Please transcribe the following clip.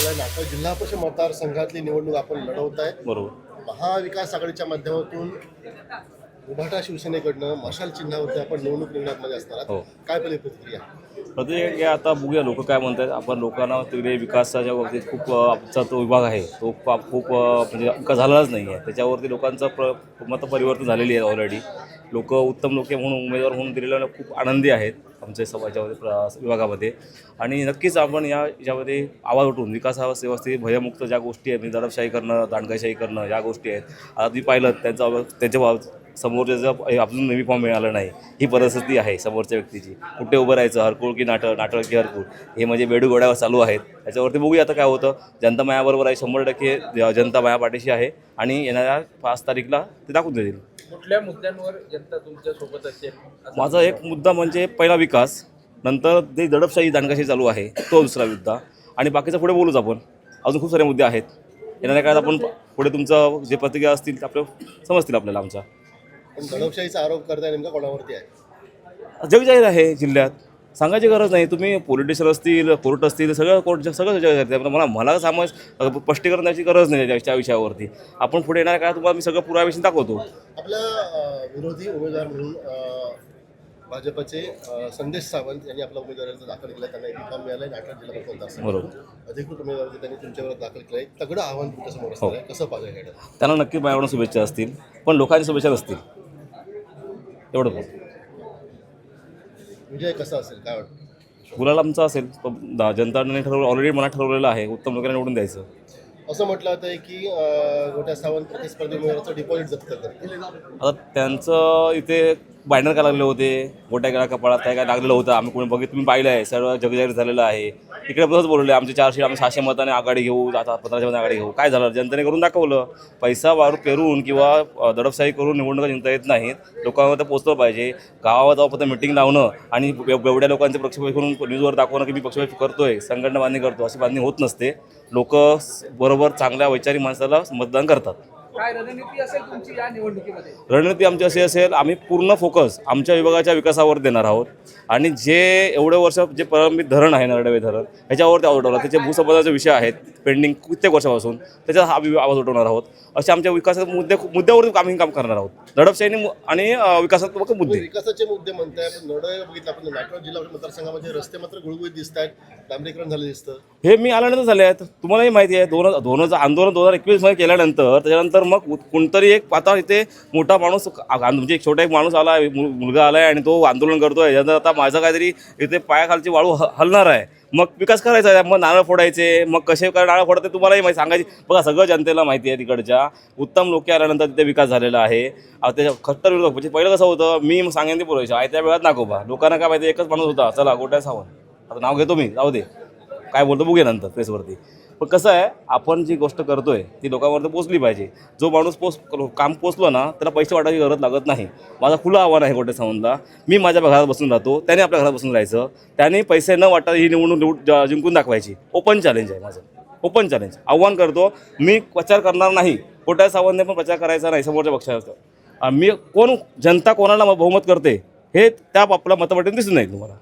आपल्या नाटक जिल्हा परिषद मतदारसंघातली निवडणूक आपण लढवत आहे. बरोबर. महाविकास आघाडीच्या माध्यमातून उभाटा शिवसेनेकडनं मशाल चिन्हावरती आपण निवडणूक रिंगणात असणार आहात. हो. काय पहिली प्रतिक्रिया प्रत्येक हे आता बघूया लोक काय म्हणतात आपण लोकांना तिकडे विकासाच्या बाबतीत खूप अ, आमचा तो विभाग आहे. तो पा- खूप अ, म्हणजे विकास झालाच नाही आहे. त्याच्यावरती लोकांचं प्र मत परिवर्तन झालेली आहे ऑलरेडी लोक उत्तम लोके म्हणून उमेदवार म्हणून दिलेल्या खूप आनंदी आहेत. आमच्या समाजामध्ये प्र विभागामध्ये. आणि नक्कीच आपण या याच्यामध्ये आवाज उठवून विकासाव्यवस्थेत भयमुक्त ज्या गोष्टी आहेत म्हणजे दडपशाही करणं दांडगाशाही करणं या गोष्टी आहेत. आता मी पाहिलं त्यांचा त्यांच्या भाव समोरच्याचं हे अजून नवी फॉर्म मिळालं नाही ही परिस्थिती आहे समोरच्या व्यक्तीची. कुठे उभं राहायचं हरकुळ की नाटक नाटक की हरकुळ? हे म्हणजे बेडूगोड्यावर चालू आहेत. त्याच्यावरती बघूया आता काय होतं. जनता मायाबरोबर आहे शंभर टक्के ज- जनता माया पाठीशी आहे. आणि येणाऱ्या पाच तारीखला ते दाखवून देतील. कुठल्या मुद्द्यांवर जनता तुमच्यासोबत असेल? असं माझा एक मुद्दा म्हणजे पहिला विकास नंतर जे दडपशाही दांडगाशी चालू आहे तो दुसरा मुद्दा. आणि बाकीचं पुढे बोलूच आपण. अजून खूप सारे मुद्दे आहेत. येणाऱ्या काळात आपण पुढे तुमचं जे प्रतिक्रिया असतील ते आपल्या समजतील आपल्याला आमच्या. पण दडपशाहीचा आरोप करताय नेमका कोणावरती आहे? जगजाहीर आहे जिल्ह्यात. सांगायची गरज नाही. तुम्ही पोलिटिशियन असतील कोर्ट असतील सगळं कोर्ट सगळं आहे मला मला समज स्पष्टीकरण द्यायची गरज नाही त्या- विषयावरती. आपण पुढे येणाऱ्या काळात तुम्हाला मी सगळं पुराव्याशी दाखवतो. आपल्या विरोधी उमेदवार म्हणून भाजपचे संदेश सावंत यांनी आपला उमेदवार अर्ज दाखल केला. त्यांना फॉर्म मिळाला नाटक जिल्हा मतदारसंघ बरोबर. अधिकृत उमेदवार त्यांनी तुमच्यावर दाखल केला आहे तगडं आव्हान तुमच्यासमोर असणार आहे. कसं पाहिजे हे त्यांना नक्की माझ्याकडून शुभेच्छा असतील पण लोकांच्या शुभेच्छा नसतील. एवढं विजय कसा असेल? काय वाटतं? गुलाल आमचा असेल. दा- जनताने ठरवलं ऑलरेडी मनात ठरवलेलं आहे. उत्तम लोकांना निवडून द्यायचं. असं म्हटलं जातं की गोट्या सावंत प्रतिस्पर्धी उमेदवाराचं डिपॉझिट जप्त आता त्यांचं इथे बॅनर काय लागले होते. गोट्या गेला कपाळात काय काय लागलेलं होतं. आम्ही कोणी बघित तुम्ही पाहिलं आहे सर्व जगजाहीर झालेलं आहे. तिकडे बसच बोलले आमचे चारशे आम्ही सहाशे मताने आघाडी घेऊ. आता पंधराशे मताने आघाडी घेऊ. काय झालं? जनतेने करून दाखवलं. पैसा वारू पेरून किंवा दडपशाही करून निवडणुका जिंकता येत नाहीत. लोकांमध्ये पोचलं पाहिजे. गावात जाऊ फक्त मिटिंग लावणं आणि एवढ्या लोकांचे पक्षपात करून न्यूजवर दाखवणं की मी पक्षपात करतोय. संघटना बांधणी करतो अशी बांधणी होत नसते. लोक बरोबर चांगल्या वैचारिक माणसाला मतदान करतात. काय रणनीती असेल तुमची या निवडणुकीमध्ये? रणनीती आमची अशी असेल आम्ही पूर्ण फोकस आमच्या विभागाच्या विकासावर देणार आहोत. आणि जे एवढे वर्ष जे प्रलंबित धरण आहे नरडवे धरण ह्याच्यावरती आवाज उठवला. त्याचे भूसंपादनाचे विषय आहेत पेंडिंग कित्येक वर्षापासून. त्याच्यात हा आवाज उठवणार आहोत. असे आमच्या विकासाचे मुद्दे मुद्द्यावरती आम्ही काम करणार आहोत. दडपशाहीने आणि विकासात्मक मुद्दे. विकासाचे मुद्दे म्हणताय पण नरडे बघितलं आपण नाटक जिल्हा परिषद मतदारसंघामध्ये रस्ते मात्र गुळगुळीत दिसत आहेत डांबरीकरण झालं दिसतं. हे मी आल्यानंतर झाले आहेत. तुम्हालाही माहिती आहे दोन दोन हजार आंदोलन दोन हजार एकवीसमध्ये केल्यानंतर त्याच्यानंतर मग कोणतरी एक आता इथे मोठा माणूस म्हणजे एक छोटा एक माणूस आला आहे मु- मुलगा आला आहे आणि तो आंदोलन करतोय. यानंतर आता माझं काहीतरी इथे पायाखालची वाळू ह- हलणार आहे. मग विकास करायचा आहे. मग नारळ फोडायचे मग कसे काय नारळ फोडते तुम्हालाही माहिती सांगायची. बघा सगळं जनतेला माहिती आहे तिकडच्या. उत्तम लोक आल्यानंतर तिथे विकास झालेला आहे. आता त्याच्या खट्टर विरोध म्हणजे पहिलं कसं होतं मी सांगेन ते बोलायचं आहे त्या वेळात नाकोबा लोकांना काय माहिती एकच माणूस होता. चला गोट्या सावंत आता नाव घेतो मी. जाऊ दे. काय बोलतो बघूया नंतर प्रेसवरती पण कसं आहे आपण जी गोष्ट करतोय ती लोकांवरती पोचली पाहिजे. जो माणूस पोच काम पोचलो ना त्याला पैसे वाटायची गरज लागत नाही. माझा खुलं आव्हान आहे गोटे सावंतला. मी माझ्या घरात बसून राहतो त्याने आपल्या घरात बसून राहायचं. त्याने पैसे न वाटता ही निवडणूक निवड जिंकून दाखवायची. ओपन चॅलेंज आहे माझं. ओपन चॅलेंज आव्हान करतो. मी प्रचार करणार नाही. कोट्या सावंतने पण प्रचार करायचा नाही समोरच्या पक्षाचा. मी कोण जनता कोणाला बहुमत करते हे त्या आपल्या मतपटीने दिसून नाही तुम्हाला.